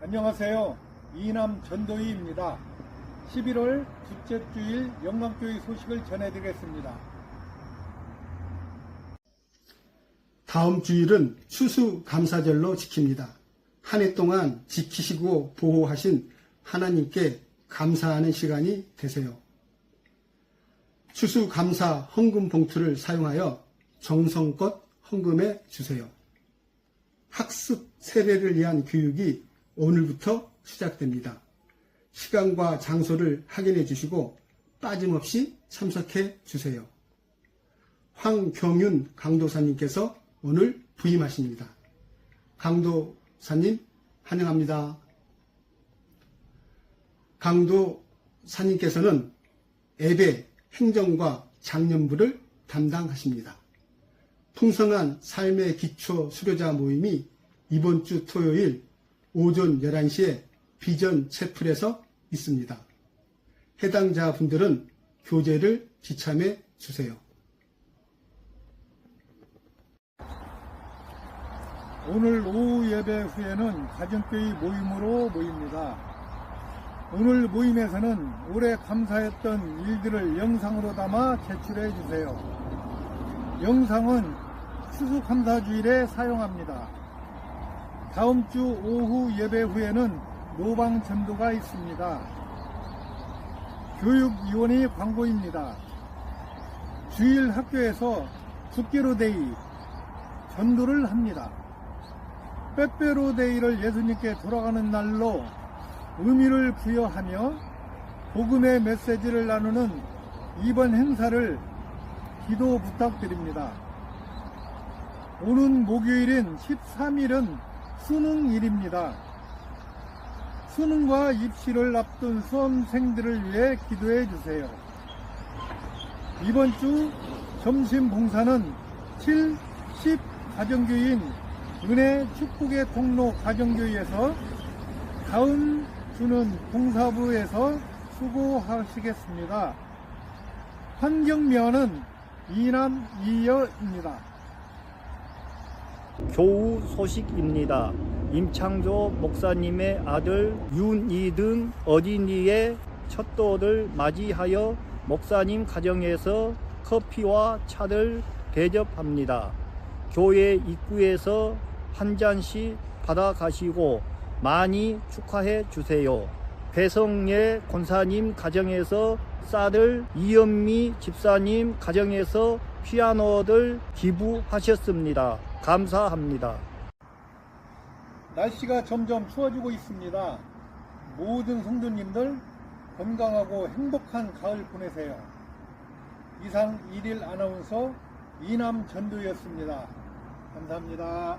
안녕하세요. 이남 전도희입니다. 11월 둘째 주일 영광교회 소식을 전해드리겠습니다. 다음 주일은 추수감사절로 지킵니다. 한 해 동안 지키시고 보호하신 하나님께 감사하는 시간이 되세요. 추수감사 헌금 봉투를 사용하여 정성껏 헌금해 주세요. 학습 세례를 위한 교육이 오늘부터 시작됩니다. 시간과 장소를 확인해 주시고 빠짐없이 참석해 주세요. 황경윤 강도사님께서 오늘 부임하십니다. 강도사님 환영합니다. 강도사님께서는 예배 행정과 장년부를 담당하십니다. 풍성한 삶의 기초 수료자 모임이 이번 주 토요일 오전 11시에 비전 채플에서 있습니다. 해당자 분들은 교재를 지참해 주세요. 오늘 오후 예배 후에는 가정교회 모임으로 모입니다. 오늘 모임에서는 올해 감사했던 일들을 영상으로 담아 제출해 주세요. 영상은 추수감사주일에 사용합니다. 다음 주 오후 예배 후에는 노방 전도가 있습니다. 교육위원회 광고입니다. 주일 학교에서 두께로데이 전도를 합니다. 빼빼로데이를 예수님께 돌아가는 날로 의미를 부여하며 복음의 메시지를 나누는 이번 행사를 기도 부탁드립니다. 오는 목요일인 13일은 수능일입니다. 수능과 입시를 앞둔 수험생들을 위해 기도해 주세요. 이번 주 점심 봉사는 7, 10 가정교인 은혜 축복의 통로 가정교회에서 다음 주는 봉사부에서 수고하시겠습니다. 환경면은 이남 이여입니다. 교우 소식입니다. 임창조 목사님의 아들 윤이등 어린이의 첫돌을 맞이하여 목사님 가정에서 커피와 차를 대접합니다. 교회 입구에서 한 잔씩 받아가시고 많이 축하해 주세요. 배성예 권사님 가정에서 쌀을 이연미 집사님 가정에서 피아노를 기부하셨습니다. 감사합니다. 날씨가 점점 추워지고 있습니다. 모든 성도님들 건강하고 행복한 가을 보내세요. 이상 일일 아나운서 이남 전도였습니다. 감사합니다.